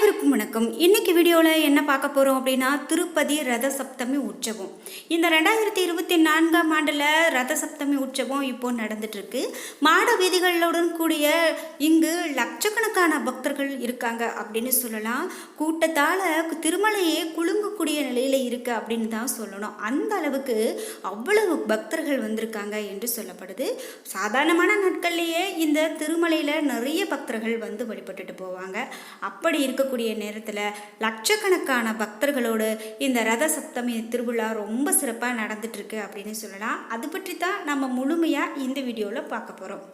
அனைவருக்கும் வணக்கம். இன்னைக்கு வீடியோவில் என்ன பார்க்க போகிறோம் அப்படின்னா திருப்பதி ரத சப்தமி உற்சவம். இந்த ரெண்டாயிரத்தி இருபத்தி நான்காம் ஆண்டில் ரத சப்தமி உற்சவம் இப்போது நடந்துகிட்ருக்கு மாட வீதிகளுடன் கூடிய இங்கு லட்சக்கணக்கான பக்தர்கள் இருக்காங்க அப்படின்னு சொல்லலாம். கூட்டத்தால் திருமலையே குலுங்கக்கூடிய நிலையில் இருக்குது அப்படின்னு தான் சொல்லணும். அந்த அளவுக்கு அவ்வளவு பக்தர்கள் வந்திருக்காங்க என்று சொல்லப்படுது. சாதாரணமான நாட்கள்லேயே இந்த திருமலையில் நிறைய பக்தர்கள் வந்து வழிபட்டுட்டு போவாங்க. அப்படி இருக்கக்கூடிய நேரத்தில் லட்சக்கணக்கான பக்தர்களோடு இந்த ரத சப்தமி திருவிழா ரொம்ப சிறப்பாக நடந்துட்டுருக்கு அப்படின்னு சொல்லலாம். அது பற்றி தான் நம்ம முழுமையாக இந்த வீடியோவில் பார்க்க போகிறோம்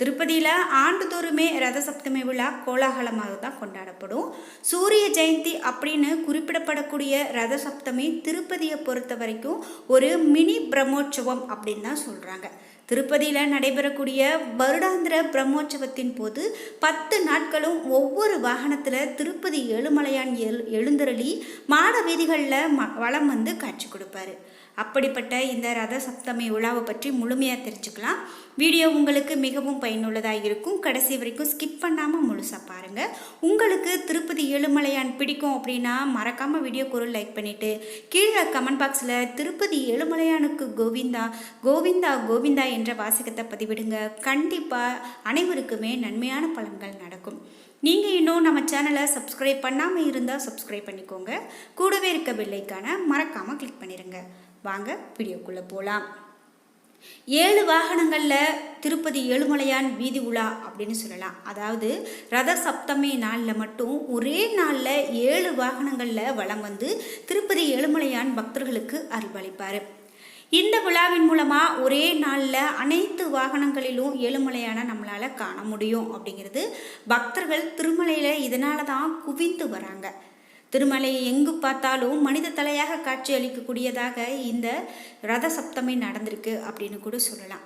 திருப்பதியில் ஆண்டுதோறுமே ரத சப்தமி விழா கோலாகலமாக தான் கொண்டாடப்படும். சூரிய ஜெயந்தி அப்படின்னு குறிப்பிடப்படக்கூடிய ரத சப்தமி திருப்பதியை பொறுத்த வரைக்கும் ஒரு மினி பிரம்மோற்சவம் அப்படின்னு தான் சொல்கிறாங்க திருப்பதியில் நடைபெறக்கூடிய வருடாந்திர பிரம்மோற்சவத்தின் போது பத்து நாட்களும் ஒவ்வொரு வாகனத்தில் திருப்பதி ஏழுமலையான் எழு எழுந்தருளி மாட வீதிகளில் ம வளம் வந்து காட்சி கொடுப்பாரு. அப்படிப்பட்ட இந்த ரத சப்தமி விழாவை பற்றி முழுமையாக தெரிஞ்சுக்கலாம். வீடியோ உங்களுக்கு மிகவும் பயனுள்ளதாக இருக்கும். கடைசி வரைக்கும் ஸ்கிப் பண்ணாமல் முழுசாக பாருங்கள் உங்களுக்கு திருப்பதி ஏழுமலையான் பிடிக்கும் அப்படின்னா மறக்காமல் வீடியோக்கு ஒரு லைக் பண்ணிவிட்டு கீழே கமெண்ட் பாக்ஸில் திருப்பதி ஏழுமலையானுக்கு கோவிந்தா கோவிந்தா கோவிந்தா என்ற வாசகத்தை பதிவிடுங்க. கண்டிப்பாக அனைவருக்குமே நன்மையான பலன்கள் நடக்கும். நீங்கள் இன்னும் நம்ம சேனலை சப்ஸ்கிரைப் பண்ணாமல் இருந்தால் சப்ஸ்கிரைப் பண்ணிக்கோங்க. கூடவே இருக்க பெல்லைக்கான மறக்காமல் கிளிக் பண்ணிடுங்க வாங்க வீடியோக்குள்ளே போகலாம் ஏழு வாகனங்களில் திருப்பதி ஏழுமலையான் வீதி உலா அப்படின்னு சொல்லலாம். அதாவது ரத சப்தமி நாளில் மட்டும் ஒரே நாளில் ஏழு வாகனங்களில் வலம் வந்து திருப்பதி ஏழுமலையான் பக்தர்களுக்கு அருள்வளிப்பார் இந்த விழாவின் மூலமாக ஒரே நாளில் அனைத்து வாகனங்களிலும் ஏழுமலையான நம்மளால் காண முடியும் அப்படிங்கிறது பக்தர்கள் திருமலையில் இதனால தான் குவிந்து வராங்க. திருமலை எங்கு பார்த்தாலும் மனித தலையாக காட்சி அளிக்கக்கூடியதாக இந்த ரத சப்தமி நடந்திருக்கு அப்படின்னு கூட சொல்லலாம்.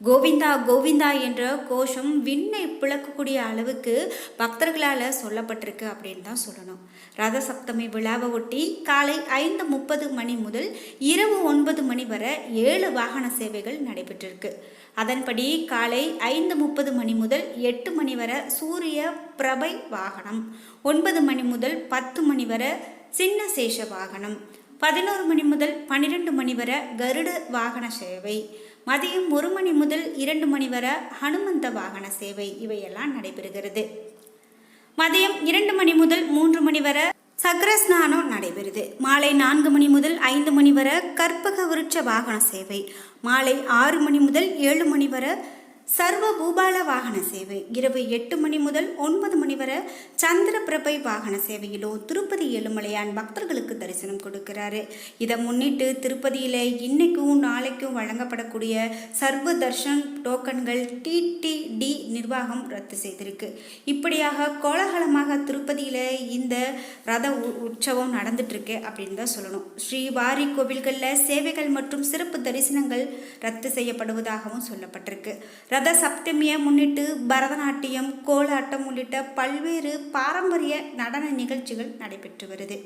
கோவிந்தா கோவிந்தா என்ற கோஷம் விண்ணை பிளக்கக்கூடிய அளவுக்கு பக்தர்களால் சொல்லப்பட்டிருக்கு அப்படின்னு தான் சொல்லணும். ரத சப்தமி விழாவை ஒட்டி காலை ஐந்து முப்பது மணி முதல் இரவு ஒன்பது மணி வரை ஏழு வாகன சேவைகள் நடைபெற்றிருக்கு. அதன்படி காலை ஐந்து முப்பது மணி முதல் எட்டு மணி வரை சூரிய பிரபை வாகனம் ஒன்பது மணி முதல் பத்து மணி வரை சின்ன சேஷ வாகனம் பதினோரு மணி முதல் பன்னிரெண்டு மணி வரை கருட வாகன சேவை மதியம் ஒரு மணி முதல் இரண்டு மணி வரை ஹனுமந்த வாகன சேவை இவையெல்லாம் நடைபெறுகிறது. மதியம் இரண்டு மணி முதல் மூன்று மணி வரை சக்கரஸ்நானம் நடைபெறுது. மாலை நான்கு மணி முதல் ஐந்து மணி வரை கற்பக விருட்ச வாகன சேவை. மாலை ஆறு மணி முதல் ஏழு மணி வரை சர்வ பூபால வாகன சேவை. இரவு எட்டு மணி முதல் ஒன்பது மணி வரை சந்திர பிரபை வாகன சேவையிலோ திருப்பதி ஏழுமலையான் பக்தர்களுக்கு தரிசனம் கொடுக்கிறாரு. இதை முன்னிட்டு திருப்பதியில் இன்னைக்கும் நாளைக்கும் வழங்கப்படக்கூடிய சர்வ தர்ஷன் டோக்கன்கள் டிடிடி நிர்வாகம் ரத்து செய்திருக்கு. இப்படியாக கோலாகலமாக திருப்பதியில் இந்த ரத உ- உற்சவம் நடந்துட்டு இருக்கு அப்படின்னு தான் சொல்லணும். ஸ்ரீ வாரி கோவில்களில் சேவைகள் மற்றும் சிறப்பு தரிசனங்கள் ரத்து செய்யப்படுவதாகவும் சொல்லப்பட்டிருக்கு. ரத சப்தமியை முன்னிட்டு பரதநாட்டியம் கோலாட்டம் உள்ளிட்ட பல்வேறு பாரம்பரிய நடன நிகழ்ச்சிகள் நடைபெற்று வருது.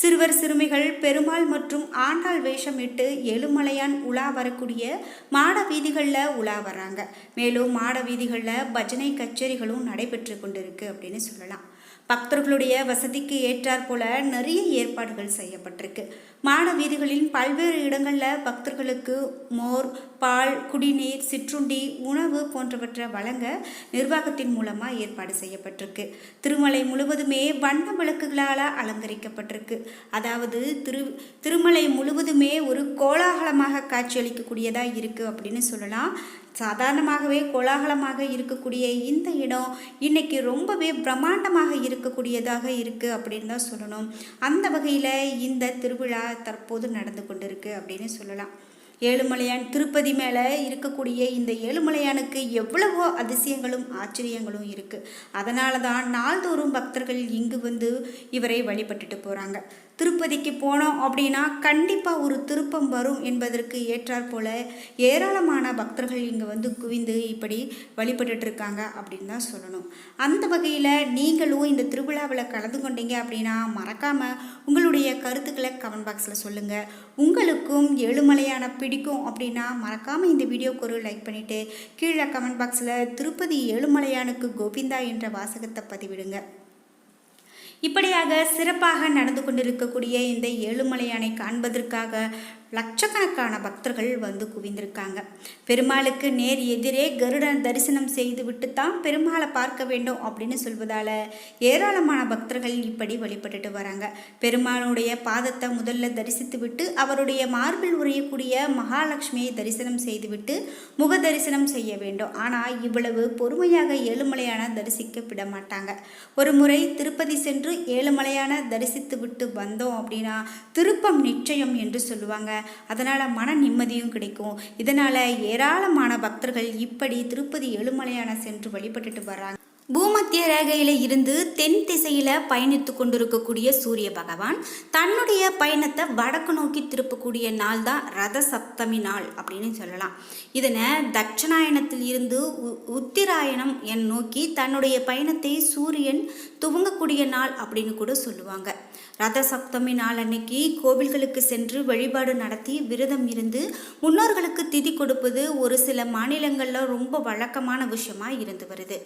சிறுவர் சிறுமிகள் பெருமாள் மற்றும் ஆண்டாள் வேஷமிட்டு எழுமலையான் உலா வரக்கூடிய மாட வீதிகளில் உலா வராங்க மேலும் மாட வீதிகளில் பஜனை கச்சேரிகளும் நடைபெற்று கொண்டிருக்கு அப்படின்னு சொல்லலாம். பக்தர்களுடைய வசதிக்கு ஏற்றாற் போல நிறைய ஏற்பாடுகள் செய்யப்பட்டிருக்கு. மாட வீதிகளில் பல்வேறு இடங்களில் பக்தர்களுக்கு மோர் பால் குடிநீர் சிற்றுண்டி உணவு போன்றவற்றை வழங்க நிர்வாகத்தின் மூலமாக ஏற்பாடு செய்யப்பட்டிருக்கு. திருமலை முழுவதுமே வண்ண விளக்குகளால் அலங்கரிக்கப்பட்டிருக்கு. அதாவது திரு திருமலை முழுவதுமே ஒரு கோலாகலமாக காட்சியளிக்கக்கூடியதாக இருக்குது அப்படின்னு சொல்லலாம். சாதாரணமாகவே கோலாகலமாக இருக்கக்கூடிய இந்த இடம் இன்னைக்கு ரொம்பவே பிரம்மாண்டமாக இருக்கக்கூடியதாக இருக்குது அப்படின்னு தான் சொல்லணும். அந்த வகையில் இந்த திருவிழா தற்போது நடந்து கொண்டிருக்கு அப்படின்னு சொல்லலாம். ஏழுமலையான் திருப்பதி மேலே இருக்கக்கூடிய இந்த ஏழுமலையானுக்கு எவ்வளவோ அதிசயங்களும் ஆச்சரியங்களும் இருக்குது அதனால தான் நாள்தோறும் பக்தர்கள் இங்கு வந்து இவரை வழிபட்டுட்டு போகிறாங்க திருப்பதிக்கு போனோம் அப்படின்னா கண்டிப்பாக ஒரு திருப்பம் வரும் என்பதற்கு ஏற்றாற் போல ஏராளமான பக்தர்கள் இங்கே வந்து குவிந்து இப்படி வழிபட்டுட்டு இருக்காங்க அப்படின்னு தான் சொல்லணும். அந்த வகையில் நீங்களும் இந்த திருவிழாவில் கலந்து கொண்டீங்க அப்படின்னா மறக்காமல் உங்களுடைய கருத்துக்களை கமெண்ட் பாக்ஸில் சொல்லுங்கள் உங்களுக்கும் ஏழுமலையான பிடிக்கும் அப்படின்னா மறக்காமல் இந்த வீடியோக்கு ஒரு லைக் பண்ணிவிட்டு கீழே கமெண்ட் பாக்ஸில் திருப்பதி ஏழுமலையானுக்கு கோவிந்தா என்ற வாசகத்தை பதிவிடுங்க. இப்படியாக சிறப்பாக நடந்து கொண்டிருக்கக்கூடிய இந்த ஏழுமலையானை காண்பதற்காக லட்சக்கணக்கான பக்தர்கள் வந்து குவிந்திருக்காங்க. பெருமாளுக்கு நேர் எதிரே கருடன் தரிசனம் செய்துவிட்டு தான் பெருமாளை பார்க்க வேண்டும் அப்படின்னு சொல்வதால் ஏராளமான பக்தர்கள் இப்படி வழிபட்டுட்டு வராங்க. பெருமாளுடைய பாதத்தை முதல்ல தரிசித்து விட்டு அவருடைய மார்பில் உரையக்கூடிய மகாலட்சுமியை தரிசனம் செய்துவிட்டு முக தரிசனம் செய்ய வேண்டும். ஆனால் இவ்வளவு பொறுமையாக ஏழுமலையான தரிசிக்க விட மாட்டாங்க. ஒரு முறை திருப்பதி சென்று ஏழுமலையான தரிசித்து விட்டு வந்தோம் அப்படின்னா திருப்பம் நிச்சயம் என்று சொல்லுவாங்க. அதனால் மன நிம்மதியும் கிடைக்கும். இதனால் ஏராளமான பக்தர்கள் இப்படி திருப்பதி எழுமலையான சென்று வழிபட்டுட்டு வர்றாங்க. பூமத்திய ரேகையில் இருந்து தென் திசையில் பயணித்து கொண்டிருக்கக்கூடிய சூரிய பகவான் தன்னுடைய பயணத்தை வடக்கு நோக்கி திருப்பக்கூடிய நாள் தான் ரத சப்தமி நாள் அப்படின்னு சொல்லலாம். இதனை தட்சணாயனத்தில் இருந்து உ- உத்திராயணம் என் நோக்கி தன்னுடைய பயணத்தை சூரியன் துவங்கக்கூடிய நாள் அப்படின்னு கூட சொல்லுவாங்க. ரத சப்தமி நாள் அன்னைக்கு கோவில்களுக்கு சென்று வழிபாடு நடத்தி விரதம் இருந்து முன்னோர்களுக்கு திதி கொடுப்பது ஒரு சில மாநிலங்களில் ரொம்ப வழக்கமான விஷயமா இருந்து வருது.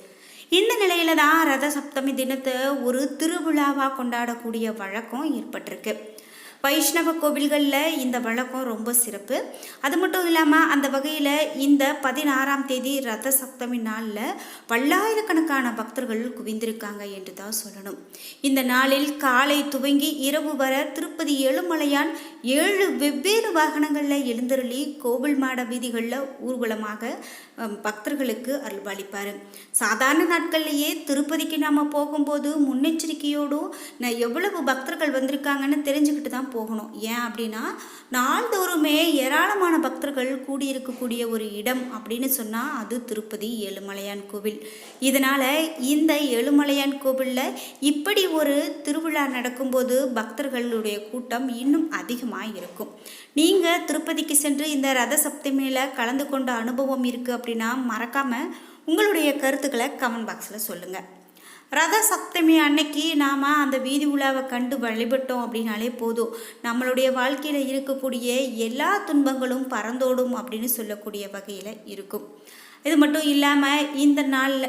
இந்த நிலையில தான் ரத சப்தமி தினத்தை ஒரு திருவிழாவாக கொண்டாடக்கூடிய வழக்கம் ஏற்பட்டிருக்கு. வைஷ்ணவ கோவில்களில் இந்த வழக்கம் ரொம்ப சிறப்பு. அது மட்டும் இல்லாமல் அந்த வகையில் இந்த பதினாறாம் தேதி ரத சப்தமி நாளில் பல்லாயிரக்கணக்கான பக்தர்கள் குவிந்திருக்காங்க என்று தான் சொல்லணும். இந்த நாளில் காலை துவங்கி இரவு வர திருப்பதி ஏழுமலையான் ஏழு வெவ்வேறு வாகனங்களில் எழுந்தருளி கோவில் மாட வீதிகளில் ஊர்வலமாக பக்தர்களுக்கு அருள்பாலிப்பார். சாதாரண நாட்கள்லேயே திருப்பதிக்கு நாம் போகும்போது முன்னெச்சரிக்கையோடும் நான் எவ்வளவு பக்தர்கள் வந்திருக்காங்கன்னு தெரிஞ்சுக்கிட்டு தான் போகணும். ஏன் அப்படின்னா நாள்தோறுமே ஏராளமான பக்தர்கள் கூடியிருக்கக்கூடிய ஒரு இடம் அப்படின்னு சொன்னால் அது திருப்பதி ஏழுமலையான் கோவில். இதனால் இந்த ஏழுமலையான் கோவிலில் இப்படி ஒரு திருவிழா நடக்கும்போது பக்தர்களுடைய கூட்டம் இன்னும் அதிகமாக இருக்கும். நீங்கள் திருப்பதிக்கு சென்று இந்த ரத சப்தமியில் கலந்து கொண்ட அனுபவம் இருக்குது அப்படின்னா மறக்காமல் உங்களுடைய கருத்துக்களை கமெண்ட் பாக்ஸில் சொல்லுங்கள் ரத சப்தமி அன்னைக்கு நாம் அந்த வீதி உலாவை கண்டு வழிபட்டோம் அப்படின்னாலே போதும். நம்மளுடைய வாழ்க்கையில் இருக்கக்கூடிய எல்லா துன்பங்களும் பறந்தோடும் அப்படின்னு சொல்லக்கூடிய வகையில் இருக்கும். இது மட்டும் இல்லாமல் இந்த நாளில்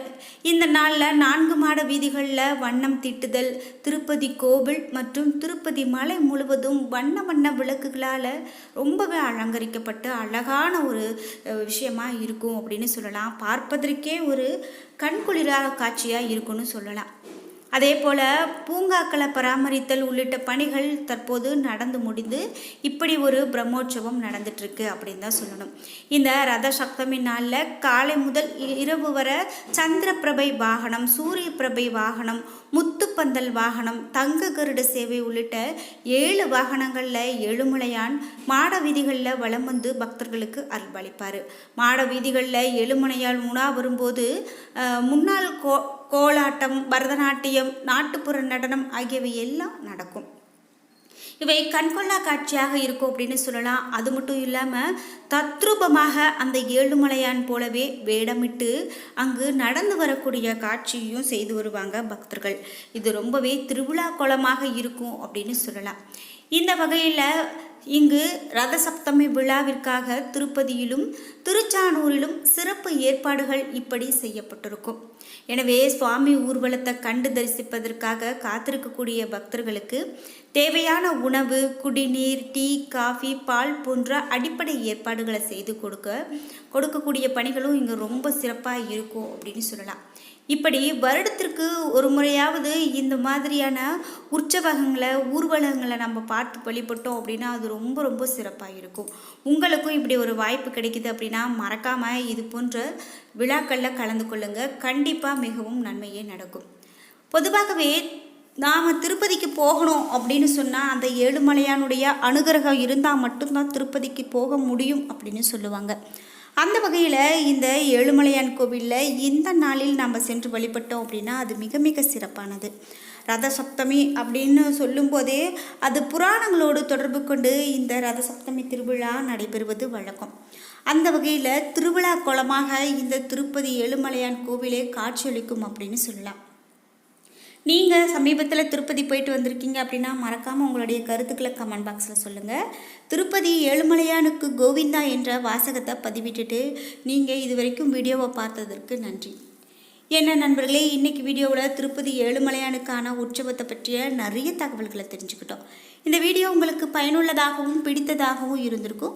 இந்த நாளில் நான்கு மாட வீதிகளில் வண்ணம் தீட்டுதல் திருப்பதி கோவில் மற்றும் திருப்பதி மலை முழுவதும் வண்ண வண்ண விளக்குகளால் ரொம்பவே அலங்கரிக்கப்பட்டு அழகான ஒரு விஷயமாக இருக்கும் அப்படின்னு சொல்லலாம். பார்ப்பதற்கே ஒரு கண்குளிராக காட்சியாக இருக்கும்னு சொல்லலாம். அதே போல் பூங்காக்களை பராமரித்தல் உள்ளிட்ட பணிகள் தற்போது நடந்து முடிந்து இப்படி ஒரு பிரம்மோற்சவம் நடந்துட்டுருக்கு அப்படின்னு தான் சொல்லணும். இந்த ரத சப்தமி நாளில் காலை முதல் இ- இரவு வர சந்திரபிரபை வாகனம் சூரிய பிரபை வாகனம் முத்துப்பந்தல் வாகனம் தங்க கருட சேவை உள்ளிட்ட ஏழு வாகனங்களில் எழுமலையான் மாட வீதிகளில் வலம் வந்து பக்தர்களுக்கு அருள்பளிப்பார். மாட வீதிகளில் எழுமலையால் உணா வரும்போது முன்னாள் கோ கோலாட்டம் பரதநாட்டியம் நாட்டுப்புற நடனம் ஆகியவை எல்லாம் நடக்கும். இவை கண்கொள்ளா காட்சியாக இருக்கும் அப்படின்னு சொல்லலாம். அது மட்டும் இல்லாமல் தத்ரூபமாக அந்த ஏழுமலையான் போலவே வேடமிட்டு அங்கு நடந்து வரக்கூடிய காட்சியும் செய்து வருவாங்க பக்தர்கள். இது ரொம்பவே திருவிழா கோலமாக இருக்கும் அப்படின்னு சொல்லலாம். இந்த வகையில் இங்கு ரத சப்தமி விழாவிற்காக திருப்பதியிலும் திருச்சானூரிலும் சிறப்பு ஏற்பாடுகள் இப்படி செய்யப்பட்டிருக்கும். எனவே சுவாமி ஊர்வலத்தை கண்டு தரிசிப்பதற்காக காத்திருக்கக்கூடிய பக்தர்களுக்கு தேவையான உணவு குடிநீர் டீ காஃபி பால் போன்ற அடிப்படை ஏற்பாடுகளை செய்து கொடுக்க கொடுக்கக்கூடிய பணிகளும் இங்கே ரொம்ப சிறப்பாக இருக்கும் அப்படின்னு சொல்லலாம். இப்படி வருடத்திற்கு ஒரு முறையாவது இந்த மாதிரியான உற்சவகங்களை ஊர்வலங்களை நம்ம பார்த்து வழிபட்டோம் அப்படின்னா அது ரொம்ப ரொம்ப சிறப்பாக இருக்கும் உங்களுக்கும் இப்படி ஒரு வாய்ப்பு கிடைக்குது அப்படின்னா மறக்காமல் இது போன்ற விழாக்களில் கலந்து கொள்ளுங்கள் கண்டிப்பாக மிகவும் நன்மையே நடக்கும். பொதுவாகவே நாம் திருப்பதிக்கு போகணும் அப்படின்னு சொன்னால் அந்த ஏழுமலையானுடைய அனுகிரகம் இருந்தால் மட்டும்தான் திருப்பதிக்கு போக முடியும் அப்படின்னு சொல்லுவாங்க. அந்த வகையில் இந்த ஏழுமலையான் கோவிலில் இந்த நாளில் நம்ம சென்று வழிபட்டோம் அப்படின்னா அது மிக மிக சிறப்பானது. ரத சப்தமி அப்படின்னு சொல்லும்போதே அது புராணங்களோடு தொடர்பு கொண்டு இந்த ரத சப்தமி திருவிழா நடைபெறுவது வழக்கம். அந்த வகையில் திருவிழா கோலமாக இந்த திருப்பதி ஏழுமலையான் கோவிலே காட்சியளிக்கும் அப்படின்னு சொல்லலாம். நீங்கள் சமீபத்தில் திருப்பதி போயிட்டு வந்திருக்கீங்க அப்படின்னா மறக்காமல் உங்களுடைய கருத்துக்களை கமெண்ட் பாக்ஸில் சொல்லுங்கள் திருப்பதி ஏழுமலையானுக்கு கோவிந்தா என்ற வாசகத்தை பதிவிட்டுட்டு நீங்கள் இது வரைக்கும் வீடியோவை பார்த்ததற்கு நன்றி. என்ன நண்பர்களே இன்றைக்கி வீடியோவில் திருப்பதி ஏழுமலையானுக்கான உற்சவத்தை பற்றிய நிறைய தகவல்களை தெரிஞ்சுக்கிட்டோம். இந்த வீடியோ உங்களுக்கு பயனுள்ளதாகவும் பிடித்ததாகவும் இருந்திருக்கும்.